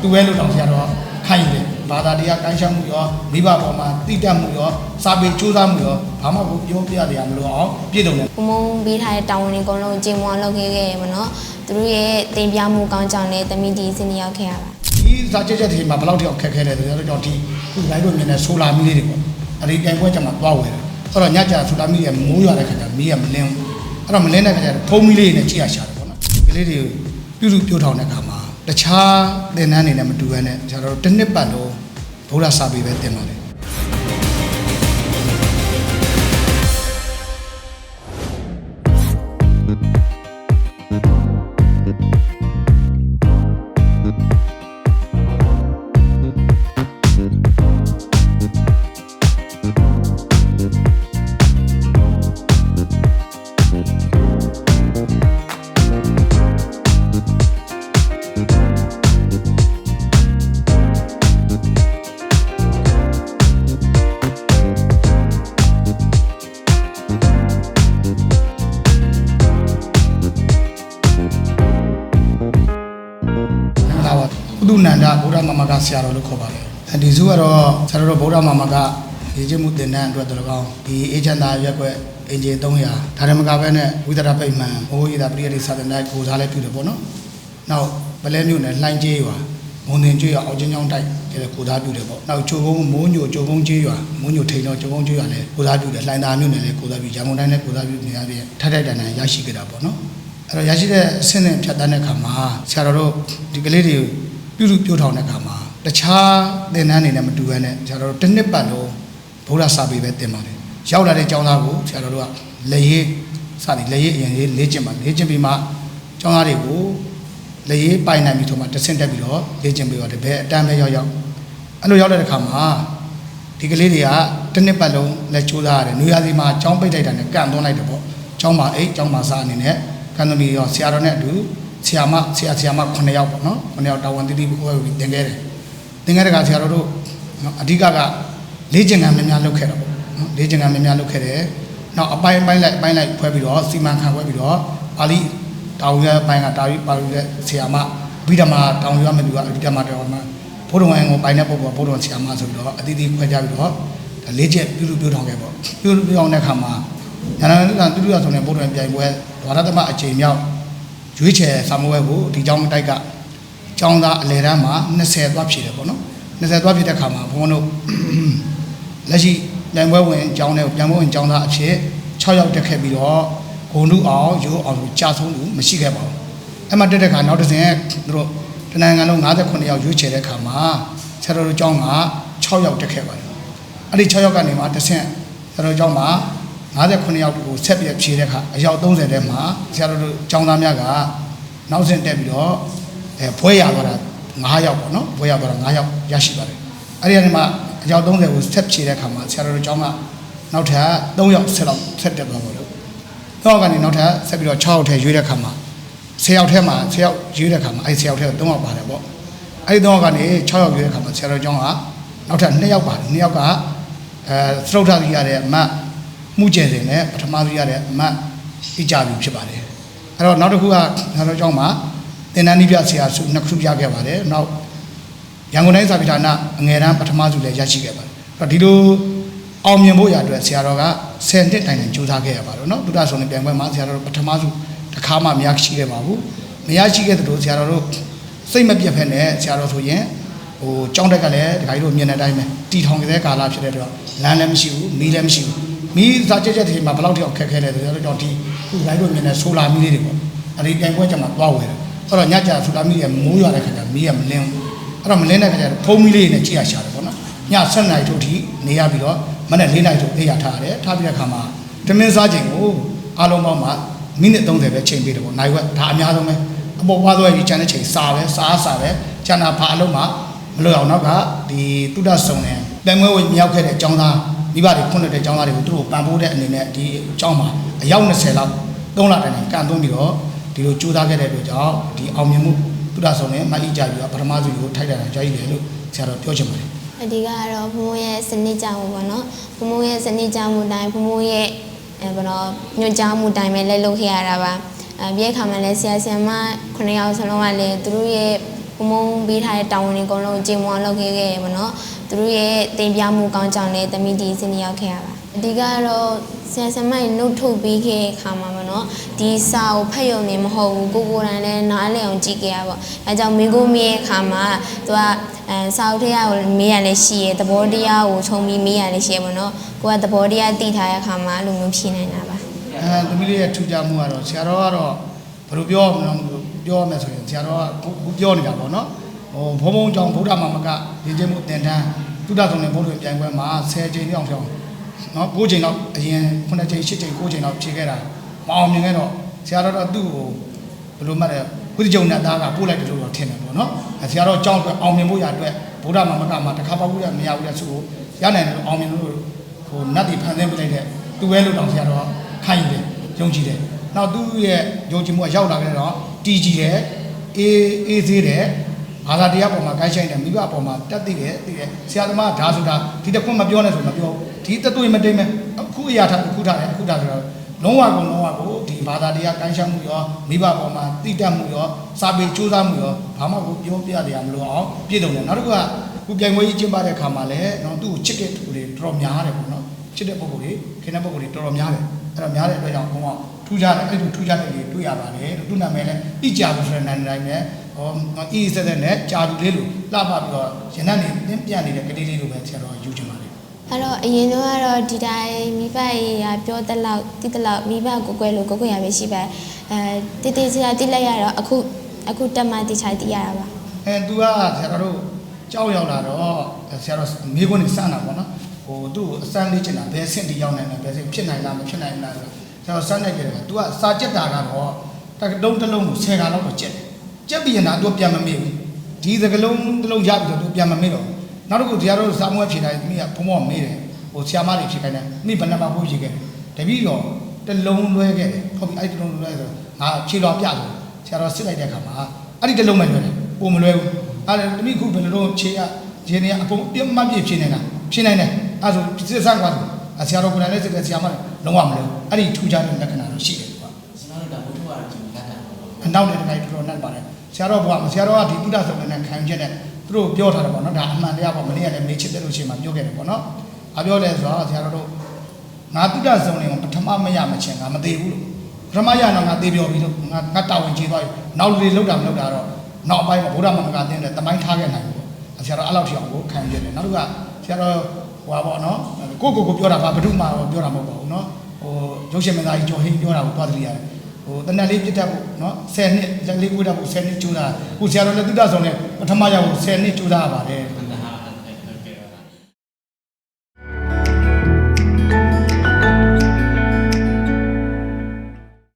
သူပဲလို့တော့ဆရာတော်ခိုင်းတယ်ဘာသာတရားကိုင်းချမှုရောမိဘပေါ်မှာတိတက်မှုရောစာပေစူးစမ်းမှုရောဘာမှကိုပြောပြရတရားမလို့အောင်ပြည့်စုံတယ်ဘုံဘုံပေးထားတဲ့တာဝန်တွေအကုန်လုံးကျင်းမွန်လုပ်ခဲ့ခဲ့ရပါတော့သူတို့ရဲ့တင်ပြမှုကောင်းကြောင့်လည်းတမိဒီစင်ရောက်ခဲ့ရပါဒီစာချက်ချက်တွေမှာဘယ်လောက်ထိအောင်ခက်ခဲလဲဆိုတော့ကျွန်တော်ဒီခုလိုက်လို့မြင်တဲ့ဆိုလာမီလေးတွေပေါ့အဲ့ဒီတိုင်ပွဲချက်မှာသွားဝယ်တယ်အဲ့တော့ညကျဆိုလာမီရဲ့မိုးရွာတဲ့ခါကျမီးကမလင်းဘူးအဲ့တော့မလင်းတဲ့ခါကျဖုံးမီလေးနဲ့ကြည့်ရရှာတယ်ပေါ့နော်ဒီကလေးတွေပြုစုပြောထောင်တဲ့ခါမှာ တခြားသင်တန်းတွေနဲ့မတူဘဲနဲ့ကျွန်တော်တို့တစ်နှစ်ပတ်လုံးဗုဒ္ဓစာပေပဲသင်ပါတယ် ပါဥဒုနန္ဒဗုဒ္ဓမမကဆရာတော်လို့ခေါ်ပါတယ်အဲဒီစုကတော့ဆရာတော်ဗုဒ္ဓမမကရေကျမှုတင်တဲ့အတွက်တလကောင်းဒီအေချန်သာရက်ွက်အင်ဂျီ300ဒါရမကပဲနဲ့ဝိသရပိတ်မှန်ဘိုးရီသာပရိယတိစာသင်တိုင်းကိုစားလဲပြုတယ်ပေါ့နော်နောက်ပလဲမြို့နယ်လှိုင်းကျေးရွာမွန်တင်ကျွရွာအောက်ချင်းချောင်းတိုက်တဲ့ကိုစားပြုတယ်ပေါ့နောက်ချိုကုန်းမိုးညိုချိုကုန်းကျေးရွာမိုးညိုထိန်တော်ချိုကုန်းကျေးရွာလည်းကိုစားပြုတယ်လှိုင်းသာမြို့နယ်လည်းကိုစားပြုရန်ကုန်တိုင်းလည်းကိုစားပြုနေရပြီးထိုက်ထိုက်တန်တန်ရရှိကြတာပေါ့နော်အဲ့တော့ရရှိတဲ့အဆင့်နဲ့ဖြတ်တန်းတဲ့ခါမှာဆရာတော်တို့ဒီကလေးတွေ ပြုစုပြောထောင်တဲ့ခါမှာတခြားသင်တန်းတွေနဲ့မတူဘဲနဲ့ဆရာတော်တို့တစ်နှစ်ပတ်လုံးဗုဒ္ဓစာပေပဲသင်ပါတယ်ရောက်လာတဲ့ကျောင်းသားကိုဆရာတော်တို့ကလက်ရေးစသည်လက်ရေးအရင်လေးလေ့ကျင့်ပါလေ့ကျင့်ပြီးမှကျောင်းသားတွေကိုလက်ရေးပိုင်နိုင်ပြီဆိုမှတစ်ဆင့်တက်ပြီးတော့လေ့ကျင့်ပြီးတော့တပည့်အတန်းပဲရောက်ရောက်အဲ့လိုရောက်တဲ့ခါမှာဒီကလေးတွေကတစ်နှစ်ပတ်လုံးလက်ချိုးသားရတယ်။နွေရာသီမှာကျောင်းပိတ်လိုက်တာနဲ့ကန်သွန်းလိုက်တယ်ပေါ့။ကျောင်းမှာအိတ်ကျောင်းမှာစားအနေနဲ့ကံသမီးရောဆရာတော်နဲ့အတူ ဆရာမဆရာဆရာမ9ယောက်ပေါ့နော်9ယောက်တာဝန်တတိဘိုးပြီးသင်ခဲ့တယ်။သင်ခဲ့တဲ့ကဆရာတော်တို့နော်အဓိကကလေးကျင်ကံများများလုပ်ခဲ့တော့ပေါ့နော်လေးကျင်ကံများများလုပ်ခဲ့တယ်။နောက်အပိုင်းပိုင်းလိုက်အပိုင်းလိုက်ဖွဲပြီးတော့စီမံခန့်ခွဲပြီးတော့ပါဠိတာဝန်ရအပိုင်းကတာဝိပါဠိရဲ့ဆရာမဗိဓမာတာဝန်ရမယ်သူကဗိဓမာတာဝန်မှာဘုဒ္ဓဝင်ကိုပိုင်တဲ့ပုဂ္ဂိုလ်ကဘုဒ္ဓဝင်ဆရာမဆိုပြီးတော့အတိအသီးခွဲကြပြီးတော့ဒါလေးချက်ပြုလုပ်ပြုထောင်ခဲ့ပေါ့ပြုလုပ်ပြုထောင်တဲ့အခါမှာညာနာတူတူရဆိုတဲ့ဘုဒ္ဓဝင်ပြိုင်ပွဲဒွါရသမအချိန်မြောက် ရွေးချယ်စာမဝဲကိုဒီကျောင်းတိုက်ကကျောင်းသားအလယ်တန်းမှာ20သွားဖြည့်တယ်ပေါ့နော်20သွားဖြည့်တဲ့အခါမှာဘုန်းတို့လက်ရှိပြိုင်ပွဲဝင်ကျောင်းတဲ့ပြိုင်ပွဲဝင်ကျောင်းသားအဖြစ်6ယောက်တက်ခဲ့ပြီးတော့ဂုံလူအောင်ရိုးအောင်ကြာဆုံးလူမရှိခဲ့ပါဘူးအဲ့မှာတက်တဲ့ခါနောက်တစ်ဆင့်သူတို့တနင်္ဂနွေလုံး58ယောက်ရွေးချယ်တဲ့ခါမှာဆရာတော်တို့ကျောင်းက6ယောက်တက်ခဲ့ပါတယ်အဲ့ဒီ6ယောက်ကနေမှတစ်ဆင့်ဆရာတော်ကျောင်းမှာ 58ယောက်ကိုဆက်ပြီးဖြည့်တဲ့ခါအယောက်30ထဲမှာဆရာတော်တို့ကျောင်းသားများကနောက်ဆင့်တက်ပြီးတော့အဲဘွဲရသွားတာ9ယောက်ပေါ့နော်ဘွဲရသွားတာ9ယောက်ရရှိပါတယ်အဲ့ဒီကနေမှအယောက်30ကိုဆက်ဖြည့်တဲ့ခါမှာဆရာတော်တို့ကျောင်းကနောက်ထပ်3ယောက်ဆက်တော့ဆက်တက်သွားပါလို့တော့ကနေနောက်ထပ်ဆက်ပြီးတော့6ယောက်ထဲရွေးတဲ့ခါမှာ10ယောက်ထဲမှာ10ယောက်ရွေးတဲ့ခါမှာအဲ10ယောက်ထဲ3ယောက်ပါတယ်ပေါ့အဲဒီ3ယောက်ကနေ6ယောက်ရွေးတဲ့ခါမှာဆရာတော်ကျောင်းကနောက်ထပ်2ယောက်ပါတယ်2ယောက်ကအဲသရုတ်ထသီးရတဲ့အမတ် မှုကျယ်စင်နဲ့ပထမသီးရတဲ့အမတ်ဣကြပြီဖြစ်ပါတယ်အဲတော့နောက်တစ်ခုကဆရာတော်ကျောင်းမှာသင်္นานနိပြဆရာစုနှစ်ခုပြခဲ့ပါတယ်နောက်ရန်ကုန်တိုင်းစာပေဌာနအငယ်တန်းပထမစုလည်းရရှိခဲ့ပါတယ်အဲ့တော့ဒီလို အောင်မြင်ဖို့ရအတွက်ဆရာတော်က10နှစ်တိုင်တိုင်ကြိုးစားခဲ့ရပါတော့เนาะသုဒ္ဓဆောင်တဲ့ပြန်ပွဲမှာဆရာတော်တို့ပထမဆုံးတစ်ခါမှမရရှိခဲ့ပါဘူးမရရှိခဲ့သလိုဆရာတော်တို့စိတ်မပြတ်ဖက်နဲ့ဆရာတော်ဆိုရင်ဟိုကြောင်းတက်ကလည်းဒကာကြီးတို့မြင်တဲ့အတိုင်းပဲတီထောင်ကြတဲ့ကာလဖြစ်တဲ့အတွက်လမ်းလည်းမရှိဘူးမီးလည်းမရှိဘူး မီးစာချက်ချက်တွေမှာဘယ်လောက်ထိအောင်ခက်ခဲလဲဆိုတော့တော့ဒီခုဒကာကြီးတို့မြင်တဲ့ဆိုလာမီးလေးတွေပေါ့အဲဒီပြန်ပွဲချက်မှာသွားဝယ်တယ်အဲ့တော့ညကျဆိုလာမီးကမိုးရွာတဲ့ခါကျမီးကမလင်းဘူးအဲ့တော့မလင်းတဲ့ခါကျဖုံးမီးလေးနဲ့ကြည့်ရရှာတယ်ပေါ့နော်ည7နာရီထို့ထိနေရပြီးတော့မနေ့၄နိုင်ဆိုအေးရထားရတယ်ထားပြီးတဲ့အခါမှာတမင်းစားချိန်ကိုအားလုံးပေါင်းမှာမိနစ်30ပဲချိန်ပေးတယ်ပေါ့နိုင်ဝက်ဒါအများဆုံးပဲအပေါ်ပွားသွားပြီးကျန်တဲ့ချိန်စားပဲစားစားပဲကျန်တာဘာအလုံးမှာမလို့အောင်နောက်ကဒီတုဒ္ဒဆုံနေတန်ငွေဝင်မြောက်ခဲ့တဲ့အကြောင်းသား မိဘတွေခွန်းတဲ့အကြောင်းသားတွေကိုသူတို့ပံ့ပိုးတဲ့အနေနဲ့ဒီအကြောင်းမှာအယောက်20လောက်3လတိုင်တိုင်ကန်သွင်းပြီးတော့ဒီလိုကြိုးစားခဲ့တဲ့အတွက်ကြောင့်ဒီအောင်မြင်မှုတုဒ္ဒဆုံနေမအိကြပြီးတော့ပထမဆုံးကိုထိုက်တယ်ကြောက်ရတယ်လို့ဆရာတော်ပြောချင်ပါတယ်အဓိကကတော့ဘုံဘုံရဲ့စနစ်ကြောင့်ပေါ့နော်ဘုံဘုံရဲ့စနစ်ကြောင့်မှုတိုင်းဘုံဘုံရဲ့အဲဘာလို့ညွှန်ကြားမှုတိုင်းပဲလက်လုပ်ခဲ့ရတာပါအဲပြီးတဲ့အခါမှာလည်းဆရာဆရာမ9ယောက်စလုံးကလည်းသူတို့ရဲ့ဘုံဘုံပေးထားတဲ့တာဝန်တွေအကုန်လုံးကျင့်ဝါလုပ်ခဲ့ခဲ့ရပါတော့ သူတို့ရဲ့တင်ပြမှုကောင်းကြောင်လည်းတမိဒီစနေရောက်ခဲ့ရပါအဓိကတော့ဆရာဆမိုင်နှုတ်ထုတ်ပေးခဲ့တဲ့အခါမှာပေါ့နော်ဒီစာကိုဖတ်ရုံနဲ့မဟုတ်ဘူးကိုကိုယ်တိုင်လည်းနားလည်အောင်ကြည့်ခဲ့ရပါအဲကြောင့်မိကိုမေးရဲ့အခါမှာသူကအဲစာအုပ်ထဲကိုမေးရလည်းရှိရသဘောတရားကိုခြုံပြီးမေးရလည်းရှိရပေါ့နော်ကိုကသဘောတရားသိထားတဲ့အခါမှာအဲ့လိုမျိုးဖြေနိုင်တာပါအဲသမီးလေးရဲ့ထူးခြားမှုကတော့ဆရာတော်ကတော့ဘယ်လိုပြောမလဲပြောရမယ်ဆိုရင်ဆရာတော်ကခုပြောနေတာပေါ့နော် ဟိုဘုံဘုံကြောင့်ဗုဒ္ဓမာမကဒီကျင်းမှုတင်တန်းသုဒ္ဓဆုံးနဲ့ဘုဒ္ဓပြိုင်ပွဲမှာ10ချိန်တောင်ပြောင်းနော်9ချိန်တော့အရင်9ချိန်10ချိန်9ချိန်တော့ဖြေခဲ့တာမအောင်မြင်ခဲ့တော့ဆရာတော်တော့သူ့ကိုဘယ်လိုမှတ်လဲဝိဇ္ဇုံနဲ့သားကပို့လိုက်တယ်လို့တော့ထင်တယ်ပေါ့နော်အဲဆရာတော်ကြောင်းအတွက်အောင်မြင်ဖို့ရအတွက်ဗုဒ္ဓမာမကမှာတစ်ခါပေါက်ဘူးရမရဘူးတဲ့ဆိုကိုရနိုင်တယ်လို့အောင်မြင်လို့ဟိုနတ်တွေဖန်ဆင်းပြလိုက်တဲ့သူပဲလို့တောင်ဆရာတော်ခိုင်းတယ်ယုံကြည်တယ်နောက်သူ့ရဲ့ယုံကြည်မှုကရောက်လာခဲ့တော့တီးကြည်တယ်အေးအေးသေးတယ် ဘာသာတရားပေါ်မှာကိုင်းဆိုင်တယ်မိဘပေါ်မှာတက်သိတယ်သိတယ်ဆရာသမားဒါဆိုတာဒီတစ်ခွန်းမပြောနဲ့ဆိုမပြောဒီတသွေးမတိမ်မဲ့အခုအရာထားအခုထားတယ်အခုထားဆိုတော့လုံးဝကုန်လုံးဝကိုဒီဘာသာတရားကိုင်းဆိုင်မှုရောမိဘပေါ်မှာတိတက်မှုရောစာပေစူးစမ်းမှုရောဘာမှကိုပြောပြတရားမလို့အောင်ပြည့်စုံတယ်နောက်တစ်ခုကခုပြိုင်ပွဲကြီးကျင်းပတဲ့ခါမှာလည်းနော်သူ့ကိုချစ်တဲ့သူတွေတော်တော်များတယ်ပေါ့နော်ချစ်တဲ့ပုံကိုယ်တွေခင်တဲ့ပုံကိုယ်တွေတော်တော်များတယ်အဲ့တော့များတဲ့အတွက်ကြောင့်ဘုံကထူးခြားတယ်အဲ့လိုထူးခြားတဲ့တွေတွေ့ရပါတယ်လို့သူ့နာမည်လည်းဣကြဘူးဆိုတဲ့နာမည်တိုင်းနဲ့ ဟောအေးစက်တဲ့နဲ့ကြာသူလေးလို့လှပပြီးတော့ရင်နဲ့နေပြင်းပြနေတဲ့ကလေးလေးလိုပဲဆရာတော်ယူချင်ပါတယ်အဲ့တော့အရင်တော့ကတော့ဒီတိုင်းမိဘရေကပြောတလောက်တိတလောက်မိဘကိုကွယ်လို့ကိုကိုရပဲရှိပါအဲတိတိကျကျတိလိုက်ရတော့အခုအခုတက်မှတိချာတိရတာပါအဲသူကဆရာတော်တို့ကြောက်ရောက်လာတော့ဆရာတော်မိခွန်းနေစမ်းတာပေါ့နော်ဟိုသူ့ကိုအစမ်းလေးချင်တာဘယ်ဆင့်တီရောက်နိုင်လဲဘယ်ဆင့်ဖြစ်နိုင်လားမဖြစ်နိုင်ဘူးလားဆိုတော့ဆရာတော်စမ်းလိုက်ကြတယ်သူကစာကြက်တာကတော့တကလုံးတစ်လုံးကို10ခါလောက်တော့ကြက်တယ် ကြက်ပြီးရင်တော့သူပြန်မမေ့ဘူးဒီသကလုံးတစ်လုံးရပြီးတော့သူပြန်မမေ့တော့နောက်တစ်ခုဆရာတော်စာမွေးဖြေတိုင်းမိကဘုံဘောမေးတယ်ဟိုဆရာမတွေဖြေခိုင်းတယ်မိဘယ်နှပါဖို့ဖြေခဲ့တယ်တပည့်တော်တစ်လုံးလွဲခဲ့တယ်ဟုတ်ပြီအဲ့ဒီတစ်လုံးလွဲဆိုငါခြေတော်ပြတယ်ဆရာတော်စစ်လိုက်တဲ့အခါမှာအဲ့ဒီတစ်လုံးပဲလွဲတယ်ပုံမလွဲဘူးအဲ့ဒါတမိခုဘယ်လိုတော့ခြေရခြေနေအကုန်ပြတ်မှတ်ပြည့်ဖြစ်နေတာဖြစ်နိုင်တယ်အဲ့ဒါဆိုစစ်ဆန်းကွာဆိုအဆရာတော်ကိုယ်တိုင်လည်းစစ်တယ်ဆရာမလည်းလုံးဝမလို့အဲ့ဒီထူးခြားတဲ့လက္ခဏာတော့ရှိတယ်ကွာကျွန်တော်တို့ဒါဘုထုရတာကျွန်တော်ကတ်တာပေါ့အနောက်တဲ့တိုင်းတော်တော်နဲ့ပါတယ် ဆရာတော်ဘုရားဆရာတော်ကဒီတိရဆောင်နဲ့ခံချက်နဲ့သူတို့ပြောထားတယ်ပေါ့နော်ဒါအမှန်တရားပေါ့မနေ့ကလည်းမေးချစ်တဲ့လို့ရှိမှပြောခဲ့တယ်ပေါ့နော်အပြောလဲဆိုတော့ဆရာတော်တို့ငါတိရဆောင်နေပထမမရမချင်းငါမသေးဘူးလို့ပထမရတော့ငါသေးပြောပြီးလို့ငါငါတာဝန်ကြီးသွားပြီနောက်လူတွေလောက်တာမလောက်တာတော့နောက်အပိုင်းမှာဘုရားမမကတင်းတဲ့တမိုင်းထားခဲ့နိုင်ဘူးပေါ့ဆရာတော်အဲ့လောက်ထိအောင်ကိုခံချက်တယ်နောက်တစ်ခုကဆရာတော်ဟိုပါပေါ့နော်ကိုကိုကိုပြောတာပါဘယ်သူမှပြောတာမဟုတ်ပါဘူးနော်ဟိုရုပ်ရှင်မင်းသားကြီးကျော်ဟင်းပြောတာကိုသွားသတိရတယ် ဟိုတနက်လေးပြစ်တတ်ဖို့နော်10နှစ်လက်လေးကိုတတ်ဖို့10နှစ်ကြိုးစားခုဆရာတော်လက်သီးတာဆောင်နဲ့ပထမရောက်10နှစ်ကြိုးစားရပါတယ်